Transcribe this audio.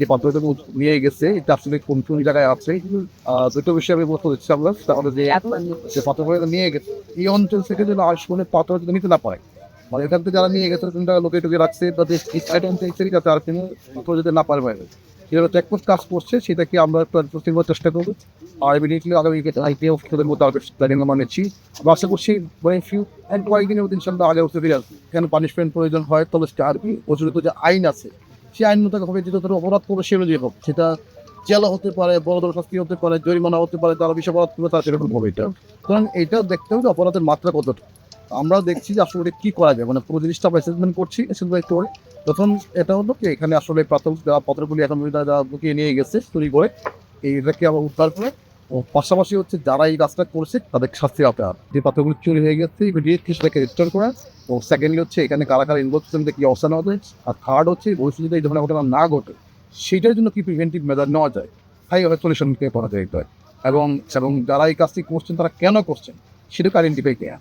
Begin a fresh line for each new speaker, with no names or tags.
যে পাত্রটা নিয়ে গেছে এটা আসলে কোন কোন জায়গায় আছে দুটো বিষয়ে আমি বলতে হচ্ছে আমরা তাহলে যে যে পাত্রটা নিয়ে গেছে এই অঞ্চল থেকে যেন আসলে যদি নিতে না পারে মানে এখান থেকে যারা নিয়ে গেছে তারা লোকে টুকে রাখছে বা যে আইটেম থেকে যাতে আর কোনো পাত্র যেতে না পারে বাইরে যেটা চেকপোস্ট কাজ করছে সেটাকে আমরা করার চেষ্টা করব। আর ইমিডিয়েটলি আগামী আইপিএফ খেলের মধ্যে আগে প্ল্যানিং আমরা নিচ্ছি। আমরা আশা করছি মানে ফিউ অ্যান্ড কয়েকদিনের মধ্যে ইনশাল্লাহ আগে উঠতে ফিরে আসবে। এখানে পানিশমেন্ট প্রয়োজন হয় তবে কি প্রচলিত যে আইন আছে সেই আইন মোতাবেক হবে যেটা তারা অপরাধ করবে সে অনুযায়ী হোক সেটা জেলা হতে পারে, বড় শাস্তি হতে পারে, জরিমানা হতে পারে, তারা বিষ অপরাধ করবে, তারা সেরকম হবে এটা। সুতরাং এটা দেখতে হবে যে অপরাধের মাত্রা কতটা। আমরা দেখছি যে আসলে কি করা যায়। মানে পুরো জিনিসটা আমরা অ্যাসেসমেন্ট করছি অ্যাসেসমেন্ট করে প্রথম এটা হলো কি, এখানে আসলে প্রাথমিক পত্রগুলি এখন নিয়ে গেছে, চুরি করে। এইটাকে আবার উদ্ধার করে ও পাশাপাশি হচ্ছে যারা এই কাজটা করছে, তাদের শাস্তি আপনার যে পাথরগুলো চুরি হয়ে গেছে ইমিডিয়েটলি সেটাকে রেজিস্টার করা। ও সেকেন্ডলি হচ্ছে এখানে কারা কারা ইনভলভ করছেন কী অবস্থান হবে আর থার্ড হচ্ছে ভবিষ্যতে এই ধরনের ঘটনা না ঘটে, সেটার জন্য কি প্রিভেন্টিভ মেজার নেওয়া যায়? হাইভাবে সলিউশনকে করা যায় এবং এবং যারা এই কাজটি করছেন, তারা কেন করছেন? সেটাকে আইডেন্টিফাই করা